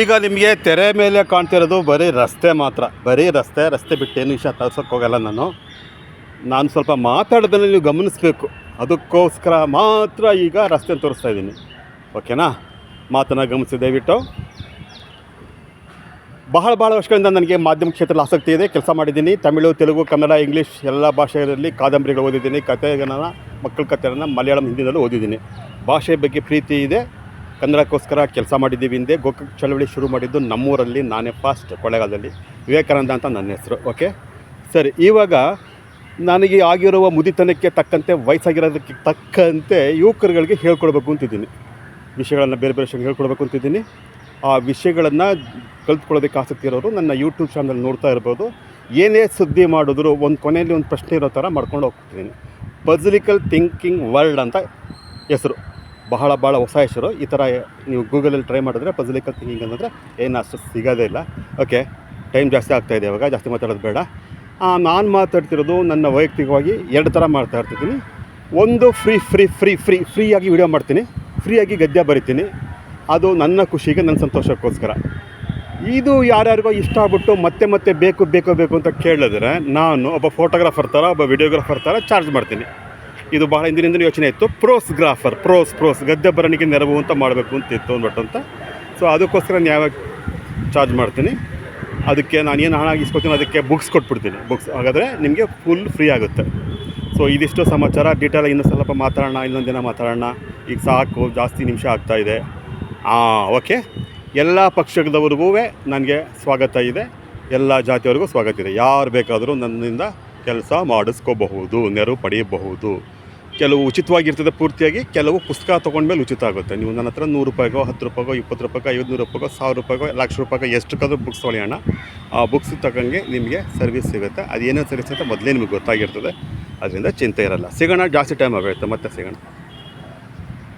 ಈಗ ನಿಮಗೆ ತೆರೆ ಮೇಲೆ ಕಾಣ್ತಿರೋದು ಬರೀ ರಸ್ತೆ ಮಾತ್ರ. ಬರೀ ರಸ್ತೆ ರಸ್ತೆ ಬಿಟ್ಟು ಏನು ವಿಷಯ ತೋರ್ಸೋಕ್ಕೆ ಹೋಗಲ್ಲ ನಾನು. ನಾನು ಸ್ವಲ್ಪ ಮಾತಾಡೋದನ್ನು ನೀವು ಗಮನಿಸಬೇಕು. ಅದಕ್ಕೋಸ್ಕರ ಮಾತ್ರ ಈಗ ರಸ್ತೆ ತೋರಿಸ್ತಾ ಇದ್ದೀನಿ. ಓಕೆನಾ? ಮಾತನ್ನು ಗಮನಿಸಿ, ದಯವಿಟ್ಟು. ಬಹಳ ಭಾಳ ವರ್ಷಗಳಿಂದ ನನಗೆ ಮಾಧ್ಯಮ ಕ್ಷೇತ್ರದಲ್ಲಿ ಆಸಕ್ತಿ ಇದೆ. ಕೆಲಸ ಮಾಡಿದ್ದೀನಿ. ತಮಿಳು, ತೆಲುಗು, ಕನ್ನಡ, ಇಂಗ್ಲೀಷ್ ಎಲ್ಲ ಭಾಷೆಗಳಲ್ಲಿ ಕಾದಂಬರಿಗಳು ಓದಿದ್ದೀನಿ. ಕಥೆಗಳನ್ನು ಮಕ್ಕಳ ಕಥೆಗಳನ್ನು ಮಲಯಾಳಂ ಹಿಂದಿನಲ್ಲೂ ಓದಿದ್ದೀನಿ. ಭಾಷೆ ಬಗ್ಗೆ ಪ್ರೀತಿ ಇದೆ. ಕನ್ನಡಕ್ಕೋಸ್ಕರ ಕೆಲಸ ಮಾಡಿದ್ದೀವಿ ಹಿಂದೆ. ಗೋಕಾಕ್ ಚಳವಳಿ ಶುರು ಮಾಡಿದ್ದು ನಮ್ಮೂರಲ್ಲಿ, ನಾನೇ ಫಾಸ್ಟ್ ಕೊಳೆಗಾಲದಲ್ಲಿ ವಿವೇಕಾನಂದ ಅಂತ ನನ್ನ ಹೆಸರು ಓಕೆ ಸರಿ, ಇವಾಗ ನನಗೆ ಆಗಿರುವ ಮುದಿತನಕ್ಕೆ ತಕ್ಕಂತೆ, ವಯಸ್ಸಾಗಿರೋದಕ್ಕೆ ತಕ್ಕಂತೆ ಯುವಕರುಗಳಿಗೆ ಹೇಳ್ಕೊಡ್ಬೇಕು ಅಂತಿದ್ದೀನಿ. ವಿಷಯಗಳನ್ನು ಬೇರೆ ಬೇರೆ ವಿಷಯಗಳು ಹೇಳ್ಕೊಡ್ಬೇಕು ಅಂತಿದ್ದೀನಿ. ಆ ವಿಷಯಗಳನ್ನು ಕಲ್ತ್ಕೊಳ್ಳೋದಕ್ಕೆ ಆಸಕ್ತಿ ಇರೋರು ನನ್ನ ಯೂಟ್ಯೂಬ್ ಚಾನಲ್ ನೋಡ್ತಾ ಇರ್ಬೋದು. ಏನೇ ಸುದ್ದಿ ಮಾಡಿದ್ರು, ಒಂದು ಕೊನೆಯಲ್ಲಿ ಒಂದು ಪ್ರಶ್ನೆ ಇರೋ ಥರ ಮಾಡ್ಕೊಂಡು ಹೋಗ್ತಿದ್ದೀನಿ. ಪಝಲಿಕಲ್ ಥಿಂಕಿಂಗ್ ವರ್ಲ್ಡ್ ಅಂತ ಹೆಸರು. ಬಹಳ ಭಾಳ ಹೊಸ ಹೆಸರು. ಈ ಥರ ನೀವು ಗೂಗಲಲ್ಲಿ ಟ್ರೈ ಮಾಡಿದ್ರೆ ಪಜಲಿಕಲ್ ಥಿಂಕಿಂಗ್ ಅಂತಂದರೆ ಏನು ಅಷ್ಟು ಸಿಗೋದೇ ಇಲ್ಲ. ಓಕೆ ಟೈಮ್ ಜಾಸ್ತಿ ಆಗ್ತಾ ಇದೆ ಇವಾಗ, ಜಾಸ್ತಿ ಮಾತಾಡೋದು ಬೇಡ. ನಾನು ಮಾತಾಡ್ತಿರೋದು ನನ್ನ ವೈಯಕ್ತಿಕವಾಗಿ ಎರಡು ಥರ ಮಾಡ್ತಾ ಇರ್ತಿದ್ದೀನಿ. ಒಂದು ಫ್ರೀ ಫ್ರೀ ಫ್ರೀ ಫ್ರೀ ಫ್ರೀಯಾಗಿ ವಿಡಿಯೋ ಮಾಡ್ತೀನಿ. ಫ್ರೀಯಾಗಿ ಗದ್ಯ ಬರಿತೀನಿ. ಅದು ನನ್ನ ಖುಷಿಗೆ ನನ್ನ ಸಂತೋಷಕ್ಕೋಸ್ಕರ. ಇದು ಯಾರ್ಯಾರಿಗೋ ಇಷ್ಟ ಆಗ್ಬಿಟ್ಟು ಮತ್ತೆ ಮತ್ತೆ ಬೇಕು ಬೇಕು ಬೇಕು ಅಂತ ಕೇಳಿದ್ರೆ ನಾನು ಒಬ್ಬ ಫೋಟೋಗ್ರಾಫರ್ ಥರ, ಒಬ್ಬ ವಿಡಿಯೋಗ್ರಾಫರ್ ಥರ ಚಾರ್ಜ್ ಮಾಡ್ತೀನಿ. ಇದು ಬಹಳ ಹಿಂದಿನಿಂದ ಯೋಚನೆ ಇತ್ತು. ಪ್ರೋಸ್ಗ್ರಾಫರ್, ಪ್ರೋಸ್ ಪ್ರೋಸ್, ಗದ್ದೆ ಬರಣಿಗೆ ನೆರವು ಅಂತ ಮಾಡಬೇಕು ಅಂತ ಇತ್ತು ಅಂದ್ಬಿಟ್ಟು ಅಂತ ಸೊ ಅದಕ್ಕೋಸ್ಕರ ನಾನು ಯಾವಾಗ ಚಾರ್ಜ್ ಮಾಡ್ತೀನಿ? ಅದಕ್ಕೆ ನಾನು ಏನು ಹಣ ಇಸ್ಕೊತೀನಿ ಅದಕ್ಕೆ ಬುಕ್ಸ್ ಕೊಟ್ಬಿಡ್ತೀನಿ. ಬುಕ್ಸ್ ಹಾಗಾದರೆ ನಿಮಗೆ ಫುಲ್ ಫ್ರೀ ಆಗುತ್ತೆ. ಸೊ ಇದಿಷ್ಟು ಸಮಾಚಾರ. ಡೀಟೇಲ್ ಇನ್ನೂ ಸ್ವಲ್ಪ ಮಾತಾಡೋಣ, ಇನ್ನೊಂದು ದಿನ ಮಾತಾಡೋಣ. ಈಗ ಸಾಕು, ಜಾಸ್ತಿ ನಿಮಿಷ ಆಗ್ತಾ ಇದೆ. ಹಾಂ ಓಕೆ ಎಲ್ಲ ಪಕ್ಷದವ್ರಿಗೂ ನನಗೆ ಸ್ವಾಗತ ಇದೆ. ಎಲ್ಲ ಜಾತಿಯವ್ರಿಗೂ ಸ್ವಾಗತ ಇದೆ. ಯಾರು ಬೇಕಾದರೂ ನನ್ನಿಂದ ಕೆಲಸ ಮಾಡಿಸ್ಕೋಬಹುದು, ನೆರವು ಪಡೆಯಬಹುದು. ಕೆಲವು ಉಚಿತವಾಗಿರ್ತದೆ ಪೂರ್ತಿಯಾಗಿ, ಕೆಲವು ಪುಸ್ತಕ ತೊಗೊಂಡ್ಮೇಲೆ ಉಚಿತ ಆಗುತ್ತೆ. ನೀವು ನನ್ನ ಹತ್ರ ನೂರು ರೂಪಾಯಿಗೋ, ಹತ್ತು ರೂಪಾಯಿಗೋ, ಇಪ್ಪತ್ತು ರೂಪಾಯಿಗೋ ಐದುನೂರು ರೂಪಾಯಿಗೋ, ಸಾವಿರ ರೂಪಾಯಿಗೋ, ಲಕ್ಷ ರೂಪಾಯಿಗೋ, ಎಷ್ಟಕ್ಕಾದ್ರೂ ಬುಕ್ಸ್ ತೊಗೊಳ್ಳೋಣ ಆ ಬುಕ್ಸ್ ತಗೊಂಗೆ ನಿಮಗೆ ಸರ್ವಿಸ್ ಸಿಗುತ್ತೆ. ಅದು ಏನೇನು ಸರ್ವಿಸ್ ಅಂತ ಮೊದಲೇ ನಿಮಗೆ ಗೊತ್ತಾಗಿರ್ತದೆ. ಅದರಿಂದ ಚಿಂತೆ ಇರಲ್ಲ. ಸಿಗೋಣ, ಜಾಸ್ತಿ ಟೈಮ್ ಆಗುತ್ತೆ ಮತ್ತೆ ಸಿಗೋಣ.